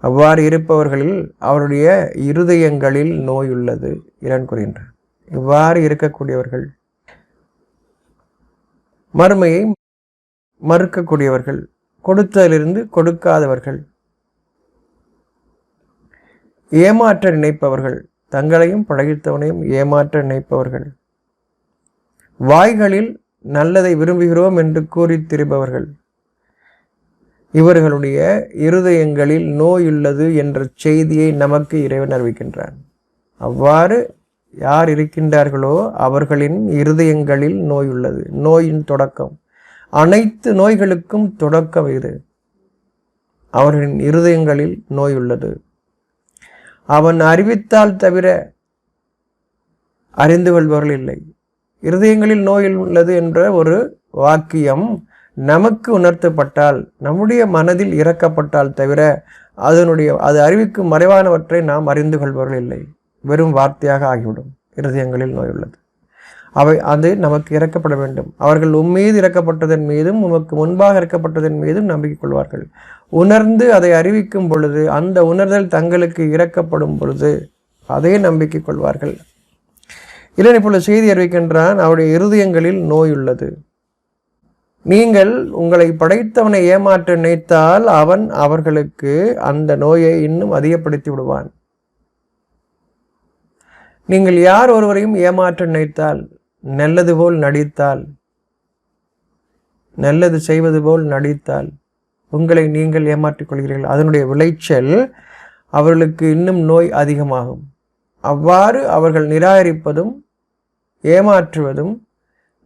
அவ்வாறு இருப்பவர்களில் அவருடைய இருதயங்களில் நோய் உள்ளது இரண் கூறுகின்றார் இவ்வாறு இருக்கக்கூடியவர்கள். மறுமையை மறுக்கக்கூடியவர்கள். கொடுத்ததிலிருந்து கொடுக்காதவர்கள். ஏமாற்ற நினைப்பவர்கள். தங்களையும் பழகித்தவனையும் ஏமாற்ற நினைப்பவர்கள். வாய்களில் நல்லதை விரும்புகிறோம் என்று கூறி திரும்பவர்கள் இவர்களுடைய இருதயங்களில் நோய் உள்ளது என்ற செய்தியை நமக்கு இறைவன் அறிவிக்கின்றான். அவ்வாறு யார் இருக்கின்றார்களோ அவர்களின் இருதயங்களில் நோய் உள்ளது. நோயின் தொடக்கம். அனைத்து நோய்களுக்கும் தொடக்கம் இது. அவர்களின் இருதயங்களில் நோய் உள்ளது. அவன் அறிவித்தால் தவிர அறிந்து கொள்பவர்கள் இல்லை. இருதயங்களில் நோய் உள்ளது என்ற ஒரு வாக்கியம் நமக்கு உணர்த்தப்பட்டால் நம்முடைய மனதில் இறக்கப்பட்டால் தவிர அதனுடைய அது அறிவிக்கும் மறைவானவற்றை நாம் அறிந்து கொள்பவர்கள் இல்லை. வெறும் வார்த்தையாக ஆகிவிடும். இருதயங்களில் நோய் உள்ளது. அவை அது நமக்கு இறக்கப்பட வேண்டும். அவர்கள் உம்மீது இறக்கப்பட்டதன் மீதும் உமக்கு முன்பாக இறக்கப்பட்டதன் மீதும் நம்பிக்கை கொள்வார்கள். உணர்ந்து அதை அறிவிக்கும் பொழுது அந்த உணர்தல் தங்களுக்கு இறக்கப்படும் பொழுது அதே நம்பிக்கை கொள்வார்கள். இல்லை இப்பொழுது செய்தி அறிவிக்கின்றான் அவருடைய இருதயங்களில் நோய் உள்ளது. நீங்கள் உங்களை படைத்தவனை ஏமாற்ற நினைத்தால் அவன் அவர்களுக்கு அந்த நோயை இன்னும் அதிகப்படுத்தி விடுவான். நீங்கள் யார் ஒருவரையும் ஏமாற்ற நினைத்தால் நல்லது போல் நடித்தால் நல்லது செய்வது போல் நடித்தால் உங்களை நீங்கள் ஏமாற்றிக் கொள்கிறீர்கள். அதனுடைய விளைச்சல் அவர்களுக்கு இன்னும் நோய் அதிகமாகும். அவ்வாறு அவர்கள் நிராகரிப்பதும் ஏமாற்றுவதும்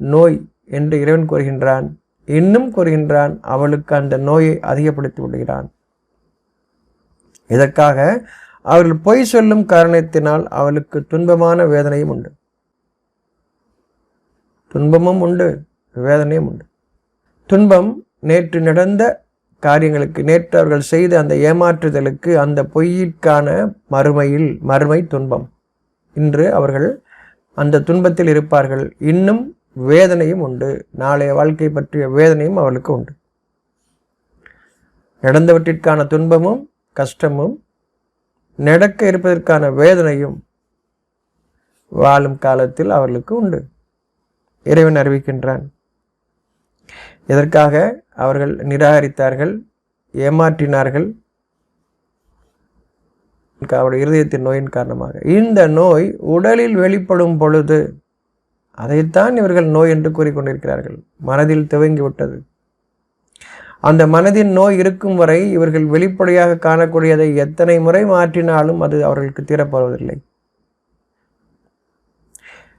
நோய் என்று இறைவன் கூறுகின்றான். இன்னும் கூறுகின்றான் அவளுக்கு அந்த நோயை அதிகப்படுத்தி விடுகிறான். இதற்காக அவர்கள் பொய் சொல்லும் காரணத்தினால் அவளுக்கு துன்பமான வேதனையும் உண்டு. துன்பமும் உண்டு வேதனையும் உண்டு. துன்பம் நேற்று நடந்த காரியங்களுக்கு நேற்று அவர்கள் செய்த அந்த ஏமாற்றுதலுக்கு அந்த பொய்யிற்கான மறுமையில் மறுமை துன்பம். இன்று அவர்கள் அந்த துன்பத்தில் இருப்பார்கள். இன்னும் வேதனையும் உண்டு. நாளைய வாழ்க்கை பற்றிய வேதனையும் அவளுக்கு உண்டு. நடந்தவற்றிற்கான துன்பமும் கஷ்டமும் நடக்க இருப்பதற்கான வேதனையும் வாழும் காலத்தில் அவர்களுக்கு உண்டு. இறைவன் அறிவிக்கின்றான். இதற்காக அவர்கள் நிராகரித்தார்கள்? ஏமாற்றினார்கள்? அவருடைய இருதயத்தின் நோயின் காரணமாக. இந்த நோய் உடலில் வெளிப்படும் பொழுது அதைத்தான் இவர்கள் நோய் என்று கூறிக்கொண்டிருக்கிறார்கள். மனதில் துவங்கிவிட்டது. அந்த மனதின் நோய் இருக்கும் வரை இவர்கள் வெளிப்படையாக காணக்கூடியதை எத்தனை முறை மாற்றினாலும் அது அவர்களுக்கு தீரப்போவதில்லை.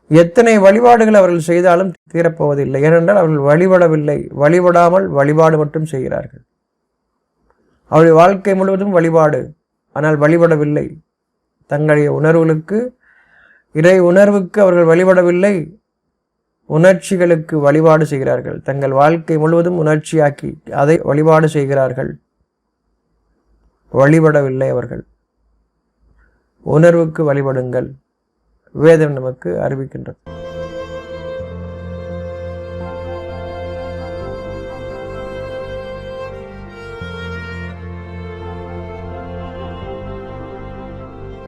எத்தனை வழிபாடுகள் அவர்கள் செய்தாலும் தீரப்போவதில்லை. ஏனென்றால் அவர்கள் வழிபடவில்லை. வழிபடாமல் வழிபாடு மட்டும் செய்கிறார்கள். அவருடைய வாழ்க்கை முழுவதும் வழிபாடு. ஆனால் வழிபடவில்லை. தங்களுடைய உணர்வுகளுக்கு இறை உணர்வுக்கு அவர்கள் வழிபடவில்லை. உணர்ச்சிகளுக்கு வழிபாடு செய்கிறார்கள். தங்கள் வாழ்க்கை முழுவதும் உணர்ச்சியாக்கி அதை வழிபாடு செய்கிறார்கள். வழிபடவில்லை அவர்கள். உணர்வுக்கு வழிபடுங்கள். வேதம் நமக்கு அறிவிக்கின்றது.